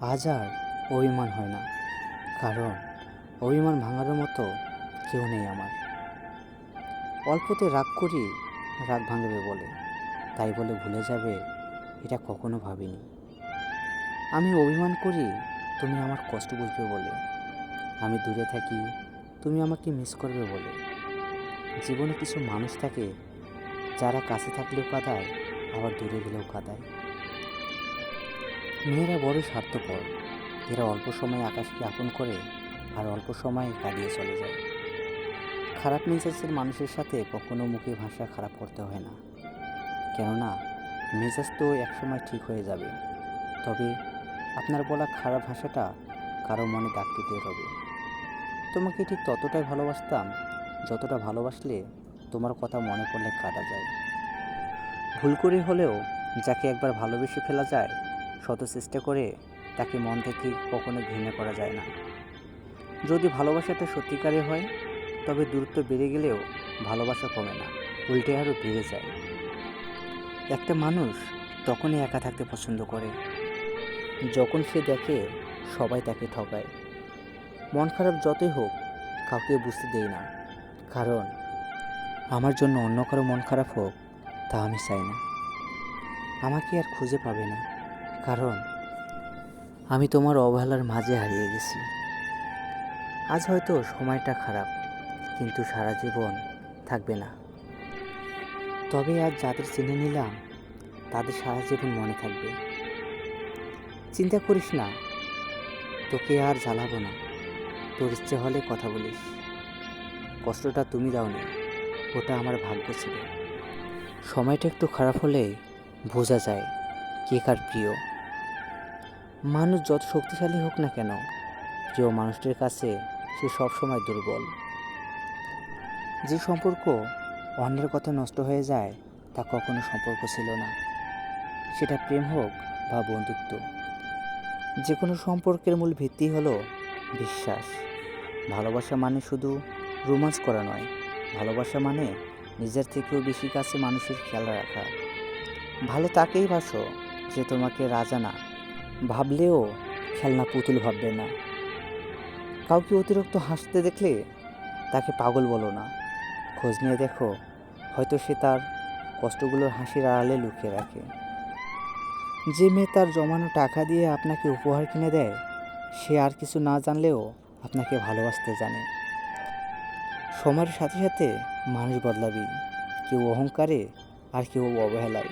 আজ আর অভিমান হয় না, কারণ অভিমান ভাঙার মতো কেউ নেই আমার। অল্পতে রাগ করি, রাগ ভাঙবে বলে, তাই বলে ভুলে যাবে, এটা কখনো ভাবিনি। আমি অভিমান করি, তুমি আমার কষ্ট বুঝবে বলে। আমি দূরে থাকি, তুমি আমাকে মিস করবে বলে। জীবনে কিছু মানুষ থাকে, যারা কাছে থাকলেও কাঁদায়, আবার দূরে গেলেও কাঁদায়। মেয়েরা বড় স্বার্থপর। এরা অল্প সময় আকাশকে আপন করে আর অল্প সময় কাঁদিয়ে চলে যায়। খারাপ মেজাজের মানুষের সাথে কখনো মুখে ভাষা খারাপ করতে হয় না। কেননা, মেজাজ তো একসময় ঠিক হয়ে যাবে। তবে আপনার বলা খারাপ ভাষাটা কারও মনে দাগ কেটে রবে তোমাকে ঠিক ততটাই ভালোবাসতাম, যতটা ভালোবাসলে তোমার কথা মনে পড়লে কাঁদা যায়। ভুল করে হলেও যাকে একবার ভালোবেসে ফেলা যায় শত চেষ্টা করে তাকে মন থেকে কখনো ঘৃণা করা যায় না। যদি ভালোবাসাটা সত্যিকারের হয়, তবে দূরত্ব বেড়ে গেলেও ভালোবাসা কমে না, উল্টে আরও বেড়ে যায়। একটা মানুষ তখনই একা থাকতে পছন্দ করে, যখন সে দেখে সবাই তাকে ঠকায়। মন খারাপ যতই হোক, কাউকে বুঝতে দেই না, কারণ আমার জন্য অন্য কারও মন খারাপ হোক তা আমি চাই না। আমাকে আর খুঁজে পাবে না। কারণ আমি তোমার অবহেলার মাঝে হারিয়ে গেছি। আজ হয়তো সময়টা খারাপ, কিন্তু সারা জীবন থাকবে না। তবে আজ যাদের চিনে নিলাম, তাদের সারা জীবন মনে থাকবে। চিন্তা করিস না, তোকে আর জ্বালাবো না। তোর ইচ্ছে হলে কথা বলিস। কষ্টটা তুমি দাও না ওটা আমার ভাগ্য ছিল। সময়টা একটু খারাপ হলে বোঝা যায় কে কার প্রিয়। মানুষ যত শক্তিশালী হোক না কেন, প্রিয় মানুষটির কাছে সে সবসময় দুর্বল। যে সম্পর্ক অন্যের কথা নষ্ট হয়ে যায়, তা কখনো সম্পর্ক ছিল না। সেটা প্রেম হোক বা বন্ধুত্ব যে কোনো সম্পর্কের মূল ভিত্তি হলো বিশ্বাস। ভালোবাসা মানে শুধু রোমান্স করা নয়, ভালোবাসা মানে নিজের থেকেও বেশি কাছে মানুষের খেয়াল রাখা। ভালো তাকেই বাসো যে তোমাকে রাজা না ভাবলেও খেলনা পুতুল ভাববে না। কাউকে অতিরিক্ত হাসতে দেখলে তাকে পাগল বলো না। খোঁজ নিয়ে দেখো, হয়তো সে তার কষ্টগুলোর হাসির আড়ালে লুকিয়ে রাখে। যে মেয়ে তার জমানো টাকা দিয়ে আপনাকে উপহার কিনে দেয়, সে আর কিছু না জানলেও আপনাকে ভালোবাসতে জানে। সময়ের সাথে সাথে মানুষ বদলাবি, কেউ অহংকারে আর কেউ অবহেলায়।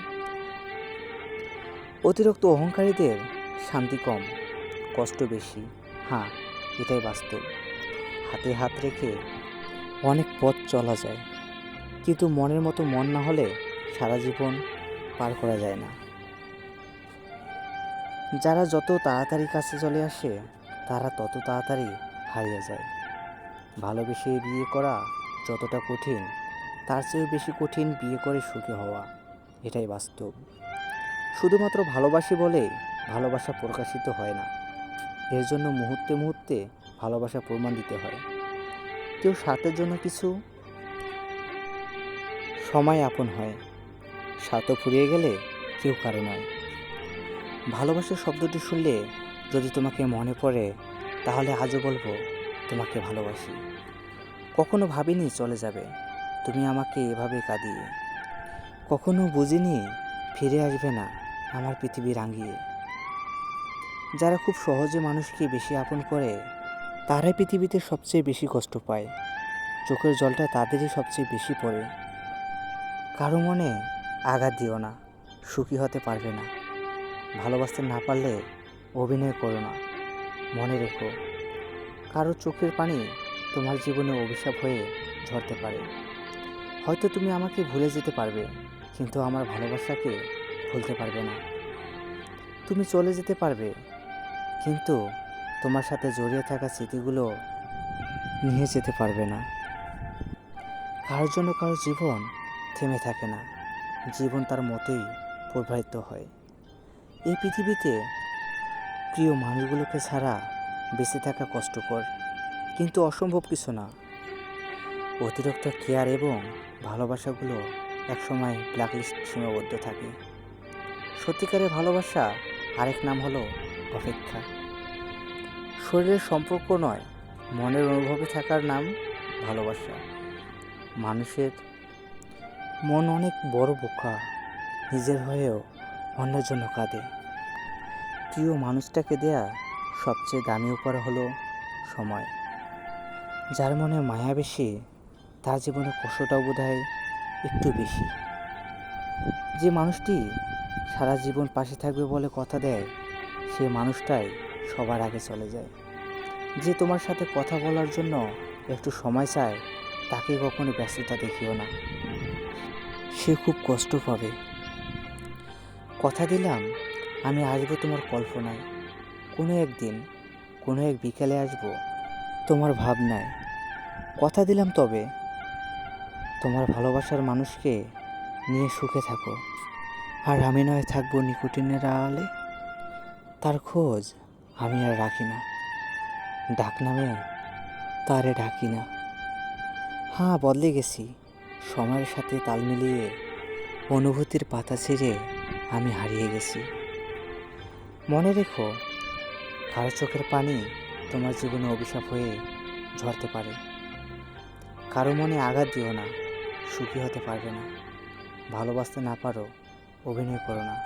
অতিরিক্ত অহংকারীদের শান্তি কম, কষ্ট বেশি। হ্যাঁ এটাই বাস্তব। হাতে হাত রেখে অনেক পথ চলা যায়। কিন্তু মনের মতো মন না হলে সারা জীবন পার করা যায় না। যারা যত তাড়াতাড়ি কাছে চলে আসে, তারা তত তাড়াতাড়ি হারিয়ে যায়। ভালোবেসে বিয়ে করা যতটা কঠিন, তার চেয়েও বেশি কঠিন বিয়ে করে সুখী হওয়া। এটাই বাস্তব। শুধুমাত্র ভালোবাসি বলেই ভালোবাসা প্রকাশিত হয় না। এর জন্য মুহূর্তে মুহূর্তে ভালোবাসা প্রমাণ দিতে হয়। কেউ স্বার্থের জন্য কিছু সময় আপন হয়। স্বার্থ ফুরিয়ে গেলে কেউ কারও নয়। ভালোবাসার শব্দটি শুনলে যদি তোমাকে মনে পড়ে, তাহলে আজও বলব, তোমাকে ভালোবাসি। কখনো ভাবিনি চলে যাবে। তুমি আমাকে এভাবে কাঁদিয়ে। কখনো বুঝিনি ফিরে আসবে না আমার পৃথিবী রাঙিয়ে। যারা খুব সহজে মানুষকে বেশি আপন করে, তারাই পৃথিবীতে সবচেয়ে বেশি কষ্ট পায়। চোখের জলটা তাদেরই সবচেয়ে বেশি পড়ে। কারও মনে আঘাত দিও না, সুখী হতে পারবে না। ভালোবাসতে না পারলে অভিনয় করো না, মনে রেখো। কারও চোখের পানি তোমার জীবনে অভিশাপ হয়ে ঝরতে পারে। হয়তো তুমি আমাকে ভুলে যেতে পারবে, কিন্তু আমার ভালোবাসাকে ভুলতে পারবে না। তুমি চলে যেতে পারবে কিন্তু তোমার সাথে জড়িয়ে থাকা স্মৃতিগুলো নিয়ে যেতে পারবে না। কারোর জন্য কারও জীবন থেমে থাকে না। জীবন তার মতেই প্রবাহিত হয়। এই পৃথিবীতে প্রিয় মানুষগুলোকে ছাড়া বেঁচে থাকা কষ্টকর, কিন্তু অসম্ভব কিছু না। অতিরিক্ত কেয়ার এবং ভালোবাসাগুলো একসময় ব্ল্যাকলিস্ট সীমাবদ্ধ থাকে। সত্যিকারের ভালোবাসা আরেক নাম হলো অপেক্ষা। শরীরের সম্পর্ক নয়, মনের অনুভবে থাকার নাম ভালোবাসা। মানুষের মন অনেক বড় বোকা, নিজের হয়েও অন্যের জন্য কাঁদে। প্রিয় মানুষটাকে দেয়া সবচেয়ে দামি উপহার হলো সময়। যার মনে মায়া বেশি, তার জীবনে কষ্টটাও বোধ একটু বেশি। যে মানুষটি সারা জীবন পাশে থাকবে বলে কথা দেয়, সে মানুষটাই সবার আগে চলে যায়। যে তোমার সাথে কথা বলার জন্য একটু সময় চায়, তাকে কখনো ব্যস্ততা দেখিও না। সে খুব কষ্ট পাবে। কথা দিলাম, আমি আসব তোমার কল্পনায়। কোনো একদিন, কোনো এক বিকালে আসব তোমার ভাবনায়। কথা দিলাম তবে তোমার ভালোবাসার মানুষকে নিয়ে সুখে থাকো। আর আমি নয় থাকব নিকোটিনের আড়ালে। তার খোঁজ আমি আর রাখি না। ডাক নামে তারে ডাকি না। হ্যাঁ বদলে গেছি। সময়ের সাথে তাল মিলিয়ে অনুভূতির পাতা ছিঁড়ে আমি হারিয়ে গেছি। মনে রেখো, কারও চোখের পানি তোমার জীবনে অভিশাপ হয়ে ঝরতে পারে। কারও মনে আঘাত দিও না, সুখী হতে পারবে না। ভালোবাসতে না পারো, অভিনয় করো না।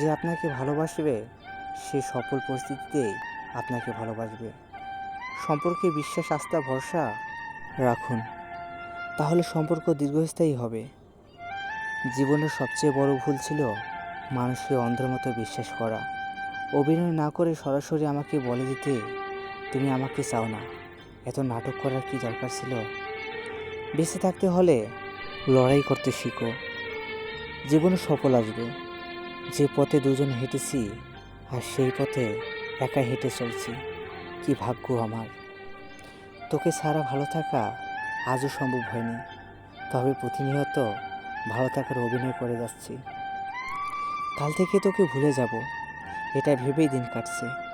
যে আপনাকে ভালোবাসবে সে সফল পরিস্থিতিতে আপনাকে ভালোবাসবে। সম্পর্কে বিশ্বাস, আস্থা, ভরসা রাখুন। তাহলে সম্পর্ক দীর্ঘস্থায়ী হবে। জীবনের সবচেয়ে বড় ভুল ছিল মানুষকে অন্ধের মতো বিশ্বাস করা। অভিনয় না করে সরাসরি আমাকে বলে দিতে তুমি আমাকে চাও না। এত নাটক করার কি দরকার ছিল? বেঁচে থাকতে হলে লড়াই করতে শিখো। জীবনে সফল আসবে। যে পথে দুজন হেঁটেছি আর সেই পথে একা হেঁটে চলছি। কি ভাগ্য আমার। তোকে সারা ভালো থাকা আজও সম্ভব হয়নি। তবে প্রতিনিয়ত ভালো থাকার অভিনয় করে যাচ্ছি। কাল থেকে তোকে ভুলে যাব। এটা ভেবেই দিন কাটছে।